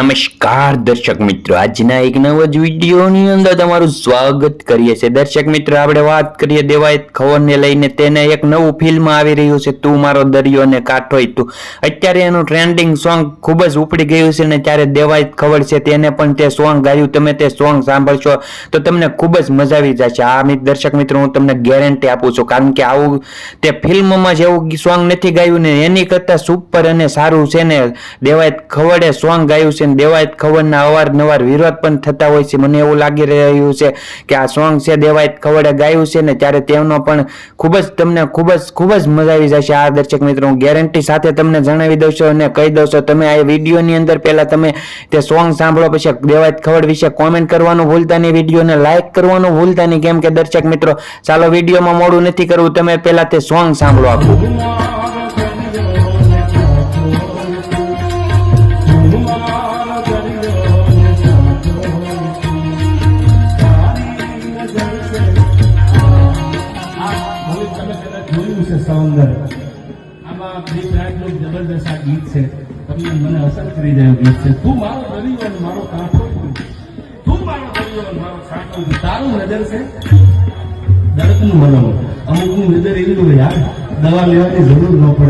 નમસ્કાર દર્શક મિત્રો. આજના એક નવા જ વિડીયોની અંદર તમારું સ્વાગત કરીએ છીએ. દર્શક મિત્રો, આપણે વાત કરીએ દેવાયત ખવરને લઈને. તેને એક નવું ફિલ્મ આવી રહ્યું છે, તું મારો દરિયો ને કાંઠોય તું. અત્યારે એનું ટ્રેન્ડિંગ સોંગ ખૂબ જ ઉપડી ગયું છે ને ત્યારે દેવાયત ખબર છે, તેને પણ તે સોંગ ગાયું. તમે તે સોંગ સાંભળશો તો તમને ખૂબ જ મજા આવી જશે. આ દર્શક મિત્રો, હું તમને ગેરંટી આપું છું, કારણ કે આવું તે ફિલ્મમાં જેવું સોંગ નથી ગાયું ને એની કરતા સુપર અને સારું છે ને દેવાયત ખવડે સોંગ ગાયું છે ને દેવાયત ખવડના અવારનવાર વિરોધ પણ થતા હોય છે. મને એવું લાગી રહ્યું છે કે આ સોંગ છે દેવાયત ખવડે ગાયું છે ને ત્યારે તેનો પણ ખૂબ જ તમને ખૂબ જ ખૂબ જ મજા આવી જશે. આ દર્શક મિત્રો, હું ગેરંટી સાથે તમને જણાવી દઉં છું અને કહી દઉં છું, તમે આ વિડીયોની અંદર પહેલા તમે તે સોંગ સાંભળો પછી દેવાયત ખવડ વિશે કોમેન્ટ કરવાનું ભૂલતા નહીં, વિડીયોને લાઇક કરવાનું ભૂલતા નહીં. કેમ કે દર્શક મિત્રો, ચાલો વિડીયોમાં મોડું નથી કરવું, તમે પહેલાં તે સોંગ સાંભળો આખું. સૌંદર આમાં બે ટ્રેકનું જબરદસ્ત આ ગીત છે. તમને મને અસર કરી જાય ગીત છે. તું મારો રવિવન મારો કાંઠો. તું મારો રવિવન મારો કાંઠો તારું નજર છે? દર્દનું મનમ અમુકનું નજર એવી હોય યાર દવા લેવાની જરૂર ન પડે.